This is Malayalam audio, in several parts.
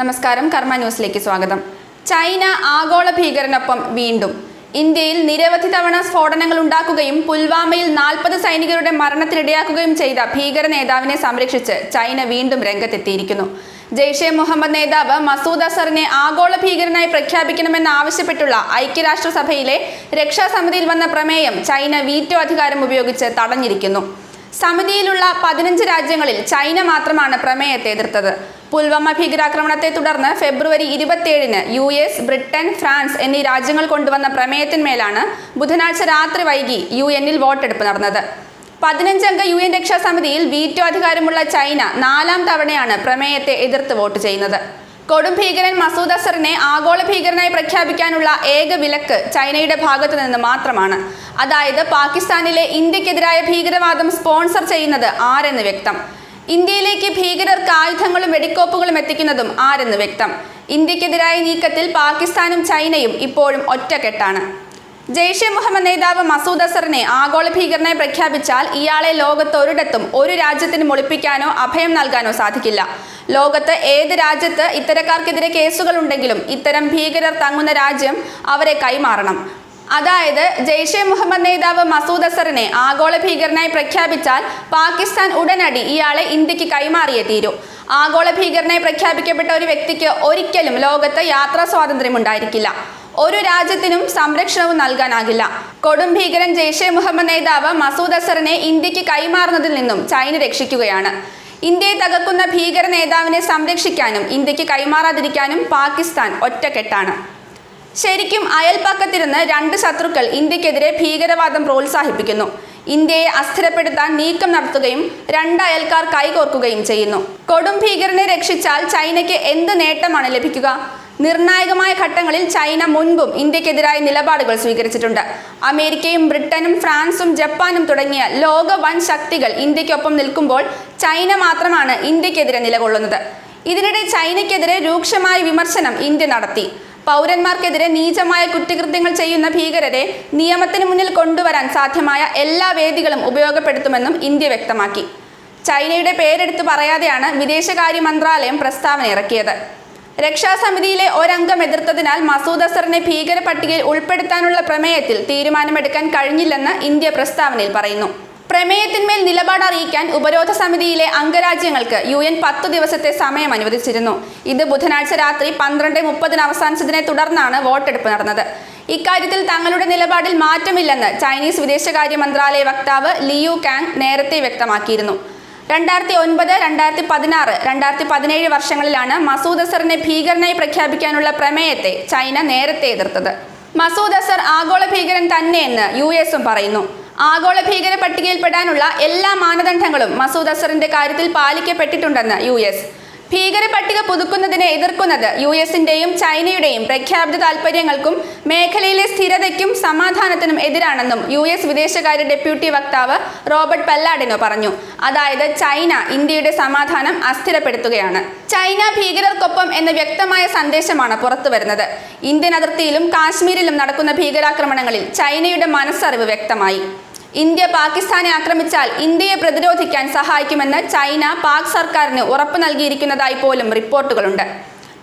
നമസ്കാരം കർമ്മ ന്യൂസിലേക്ക് സ്വാഗതം. ചൈന ആഗോള ഭീകരനൊപ്പം വീണ്ടും. ഇന്ത്യയിൽ നിരവധി തവണ സ്ഫോടനങ്ങൾ ഉണ്ടാക്കുകയും പുൽവാമയിൽ നാൽപ്പത് സൈനികരുടെ മരണത്തിനിടയാക്കുകയും ചെയ്ത ഭീകര നേതാവിനെ സംരക്ഷിച്ച് ചൈന വീണ്ടും രംഗത്തെത്തിയിരിക്കുന്നു. ജെയ്ഷെ മുഹമ്മദ് നേതാവ് മസൂദ് അസറിനെ ആഗോള ഭീകരനായി പ്രഖ്യാപിക്കണമെന്ന് ആവശ്യപ്പെട്ടുള്ള ഐക്യരാഷ്ട്രസഭയിലെ രക്ഷാസമിതിയിൽ വന്ന പ്രമേയം ചൈന വീറ്റോ അധികാരം ഉപയോഗിച്ച് തടഞ്ഞിരിക്കുന്നു. സമിതിയിലുള്ള പതിനഞ്ച് രാജ്യങ്ങളിൽ ചൈന മാത്രമാണ് പ്രമേയത്തെ എതിർത്തത്. പുൽവാമ ഭീകരാക്രമണത്തെ തുടർന്ന് ഫെബ്രുവരി ഇരുപത്തിയേഴിന് യു എസ് ബ്രിട്ടൻ ഫ്രാൻസ് എന്നീ രാജ്യങ്ങൾ കൊണ്ടുവന്ന പ്രമേയത്തിന്മേലാണ് ബുധനാഴ്ച രാത്രി വൈകി യു എന്നിൽ വോട്ടെടുപ്പ് നടന്നത്. പതിനഞ്ചംഗ യു എൻ രക്ഷാസമിതിയിൽ വീറ്റോ അധികാരമുള്ള ചൈന നാലാം തവണയാണ് പ്രമേയത്തെ എതിർത്ത് വോട്ട് ചെയ്യുന്നത്. കൊടും ഭീകരൻ മസൂദ് അസറിനെ ആഗോള ഭീകരനായി പ്രഖ്യാപിക്കാനുള്ള ഏക വിലക്ക് ചൈനയുടെ ഭാഗത്തു നിന്ന് മാത്രമാണ്. അതായത് പാകിസ്ഥാനിലെ ഇന്ത്യക്കെതിരായ ഭീകരവാദം സ്പോൺസർ ചെയ്യുന്നത് ആരെന്ന് വ്യക്തം. ഇന്ത്യയിലേക്ക് ഭീകരർക്ക് ആയുധങ്ങളും വെടിക്കോപ്പുകളും എത്തിക്കുന്നതും ആരെന്ന് വ്യക്തം. ഇന്ത്യക്കെതിരായ നീക്കത്തിൽ പാകിസ്ഥാനും ചൈനയും ഇപ്പോഴും ഒറ്റക്കെട്ടാണ്. ജെയ്ഷെ മുഹമ്മദ് നേതാവ് മസൂദ് അസറിനെ ആഗോള ഭീകരനെ പ്രഖ്യാപിച്ചാൽ ഇയാളെ ലോകത്ത് ഒരിടത്തും ഒരു രാജ്യത്തിന് ഒളിപ്പിക്കാനോ അഭയം നൽകാനോ സാധിക്കില്ല. ലോകത്ത് ഏത് രാജ്യത്ത് ഇത്തരക്കാർക്കെതിരെ കേസുകളുണ്ടെങ്കിലും ഇത്തരം ഭീകരർ തങ്ങുന്ന രാജ്യം അവരെ കൈമാറണം. അതായത് ജെയ്ഷെ മുഹമ്മദ് നേതാവ് മസൂദ് അസറിനെ ആഗോള ഭീകരനായി പ്രഖ്യാപിച്ചാൽ പാകിസ്ഥാൻ ഉടനടി ഇയാളെ ഇന്ത്യയ്ക്ക് കൈമാറിയേ തീരൂ. ആഗോള ഭീകരനായി പ്രഖ്യാപിക്കപ്പെട്ട ഒരു വ്യക്തിക്ക് ഒരിക്കലും ലോകത്ത് യാത്രാ സ്വാതന്ത്ര്യം ഉണ്ടായിരിക്കില്ല ഒരു രാജ്യത്തിനും സംരക്ഷണവും നൽകാനാകില്ല. കൊടും ഭീകരൻ ജെയ്ഷെ മുഹമ്മദ് നേതാവ് മസൂദ് അസറിനെ ഇന്ത്യയ്ക്ക് കൈമാറുന്നതിൽ നിന്നും ചൈന രക്ഷിക്കുകയാണ്. ഇന്ത്യയെ തകർക്കുന്ന ഭീകര നേതാവിനെ സംരക്ഷിക്കാനും ഇന്ത്യയ്ക്ക് കൈമാറാതിരിക്കാനും പാകിസ്ഥാൻ ഒറ്റക്കെട്ടാണ്. ശരിക്കും അയൽപ്പക്കത്തിരുന്ന് രണ്ട് ശത്രുക്കൾ ഇന്ത്യക്കെതിരെ ഭീകരവാദം പ്രോത്സാഹിപ്പിക്കുന്നു. ഇന്ത്യയെ അസ്ഥിരപ്പെടുത്താൻ നീക്കം നടത്തുകയും രണ്ട് അയൽക്കാർ കൈകോർക്കുകയും ചെയ്യുന്നു. കൊടും ഭീകരനെ രക്ഷിച്ചാൽ ചൈനയ്ക്ക് എന്ത് നേട്ടമാണ് ലഭിക്കുക? നിർണായകമായ ഘട്ടങ്ങളിൽ ചൈന മുൻപും ഇന്ത്യക്കെതിരായ നിലപാടുകൾ സ്വീകരിച്ചിട്ടുണ്ട്. അമേരിക്കയും ബ്രിട്ടനും ഫ്രാൻസും ജപ്പാനും തുടങ്ങിയ ലോക വൻ ശക്തികൾ ഇന്ത്യക്കൊപ്പം നിൽക്കുമ്പോൾ ചൈന മാത്രമാണ് ഇന്ത്യക്കെതിരെ നിലകൊള്ളുന്നത്. ഇതിനിടെ ചൈനയ്ക്കെതിരെ രൂക്ഷമായ വിമർശനം ഇന്ത്യ നടത്തി. പൗരന്മാർക്കെതിരെ നീചമായ കുറ്റകൃത്യങ്ങൾ ചെയ്യുന്ന ഭീകരരെ നിയമത്തിന് മുന്നിൽ കൊണ്ടുവരാൻ സാധ്യമായ എല്ലാ വേദികളും ഉപയോഗപ്പെടുത്തുമെന്നും ഇന്ത്യ വ്യക്തമാക്കി. ചൈനയുടെ പേരെടുത്തു പറയാതെയാണ് വിദേശകാര്യ മന്ത്രാലയം പ്രസ്താവന ഇറക്കിയത്. രക്ഷാസമിതിയിലെ ഒരംഗം എതിർത്തതിനാൽ മസൂദ് അസറിനെ ഭീകര പട്ടികയിൽ ഉൾപ്പെടുത്താനുള്ള പ്രമേയത്തിൽ തീരുമാനമെടുക്കാൻ കഴിഞ്ഞില്ലെന്ന് ഇന്ത്യ പ്രസ്താവനയിൽ പറയുന്നു. പ്രമേയത്തിന്മേൽ നിലപാട് അറിയിക്കാൻ ഉപരോധ സമിതിയിലെ അംഗരാജ്യങ്ങൾക്ക് യു എൻ പത്ത് ദിവസത്തെ സമയം അനുവദിച്ചിരുന്നു. ഇത് ബുധനാഴ്ച രാത്രി പന്ത്രണ്ട് മുപ്പതിന് അവസാനിച്ചതിനെ തുടർന്നാണ് വോട്ടെടുപ്പ് നടന്നത്. ഇക്കാര്യത്തിൽ തങ്ങളുടെ നിലപാടിൽ മാറ്റമില്ലെന്ന് ചൈനീസ് വിദേശകാര്യ മന്ത്രാലയ വക്താവ് ലിയു കാങ് നേരത്തെ വ്യക്തമാക്കിയിരുന്നു. രണ്ടായിരത്തി ഒൻപത് രണ്ടായിരത്തി പതിനാറ് രണ്ടായിരത്തി പതിനേഴ് വർഷങ്ങളിലാണ് മസൂദ് അസറിനെ ഭീകരനായി പ്രഖ്യാപിക്കാനുള്ള പ്രമേയത്തെ ചൈന നേരത്തെ എതിർത്തത്. മസൂദ് അസർ ആഗോള ഭീകരൻ തന്നെയെന്ന് യു എസും പറയുന്നു. ആഗോള ഭീകര പട്ടികയിൽപ്പെടാനുള്ള എല്ലാ മാനദണ്ഡങ്ങളും മസൂദ് അസറിന്റെ കാര്യത്തിൽ പാലിക്കപ്പെട്ടിട്ടുണ്ടെന്ന് യു എസ്. ഭീകര പട്ടിക പുതുക്കുന്നതിനെ എതിർക്കുന്നത് യു എസിന്റെയും ചൈനയുടെയും പ്രഖ്യാപിത താൽപര്യങ്ങൾക്കും മേഖലയിലെ സ്ഥിരതയ്ക്കും സമാധാനത്തിനും എതിരാണെന്നും യു എസ് വിദേശകാര്യ ഡെപ്യൂട്ടി വക്താവ് റോബർട്ട് പല്ലാഡിനോ പറഞ്ഞു. അതായത് ചൈന ഇന്ത്യയുടെ സമാധാനം അസ്ഥിരപ്പെടുത്തുകയാണ്. ചൈന ഭീകരർക്കൊപ്പം എന്ന വ്യക്തമായ സന്ദേശമാണ് പുറത്തുവരുന്നത്. ഇന്ത്യൻ അതിർത്തിയിലും കാശ്മീരിലും നടക്കുന്ന ഭീകരാക്രമണങ്ങളിൽ ചൈനയുടെ മനസ്സറിവ് വ്യക്തമായി. ഇന്ത്യ പാകിസ്ഥാനെ ആക്രമിച്ചാൽ ഇന്ത്യയെ പ്രതിരോധിക്കാൻ സഹായിക്കുമെന്ന് ചൈന പാക് സർക്കാരിന് ഉറപ്പ് നൽകിയിരിക്കുന്നതായി പോലും റിപ്പോർട്ടുകളുണ്ട്.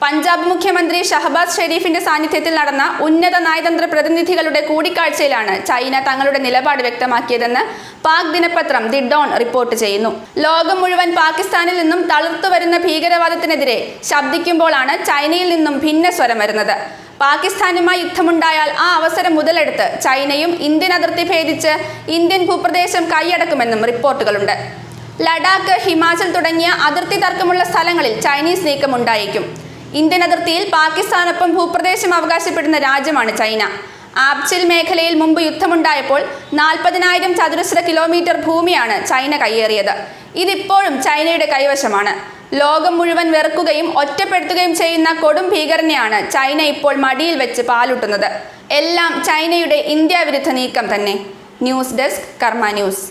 പഞ്ചാബ് മുഖ്യമന്ത്രി ഷഹബാസ് ഷെരീഫിന്റെ സാന്നിധ്യത്തിൽ നടന്ന ഉന്നത നയതന്ത്ര പ്രതിനിധികളുടെ കൂടിക്കാഴ്ചയിലാണ് ചൈന തങ്ങളുടെ നിലപാട് വ്യക്തമാക്കിയതെന്ന് പാക് ദിനപത്രം ദി ഡോൺ റിപ്പോർട്ട് ചെയ്യുന്നു. ലോകം മുഴുവൻ പാകിസ്ഥാനിൽ നിന്നും തളർത്തുവരുന്ന ഭീകരവാദത്തിനെതിരെ ശബ്ദിക്കുമ്പോഴാണ് ചൈനയിൽ നിന്നും ഭിന്ന സ്വരം വരുന്നത്. പാകിസ്ഥാനുമായി യുദ്ധമുണ്ടായാൽ ആ അവസരം മുതലെടുത്ത് ചൈനയും ഇന്ത്യൻ അതിർത്തി ഭേദിച്ച് ഇന്ത്യൻ ഭൂപ്രദേശം കൈയടക്കുമെന്നും റിപ്പോർട്ടുകളുണ്ട്. ലഡാക്ക് ഹിമാചൽ തുടങ്ങിയ അതിർത്തി തർക്കമുള്ള സ്ഥലങ്ങളിൽ ചൈനീസ് നീക്കം ഉണ്ടായേക്കും ഇന്ത്യൻ അതിർത്തിയിൽ പാകിസ്ഥാനൊപ്പം ഭൂപ്രദേശം അവകാശപ്പെടുന്ന രാജ്യമാണ് ചൈന. ആപ്ചിൽ മേഖലയിൽ മുമ്പ് യുദ്ധമുണ്ടായപ്പോൾ നാൽപ്പതിനായിരം ചതുരശ്ര കിലോമീറ്റർ ഭൂമിയാണ് ചൈന കയ്യേറിയത്. ഇതിപ്പോഴും ചൈനയുടെ കൈവശമാണ്. ലോകം മുഴുവൻ വെറുക്കുകയും ഒറ്റപ്പെടുത്തുകയും ചെയ്യുന്ന കൊടും ഭീകരനെയാണ് ചൈന ഇപ്പോൾ മടിയിൽ വെച്ച് പാലൂട്ടുന്നത്. എല്ലാം ചൈനയുടെ ഇന്ത്യ വിരുദ്ധ നീക്കം തന്നെ. News desk Karma news.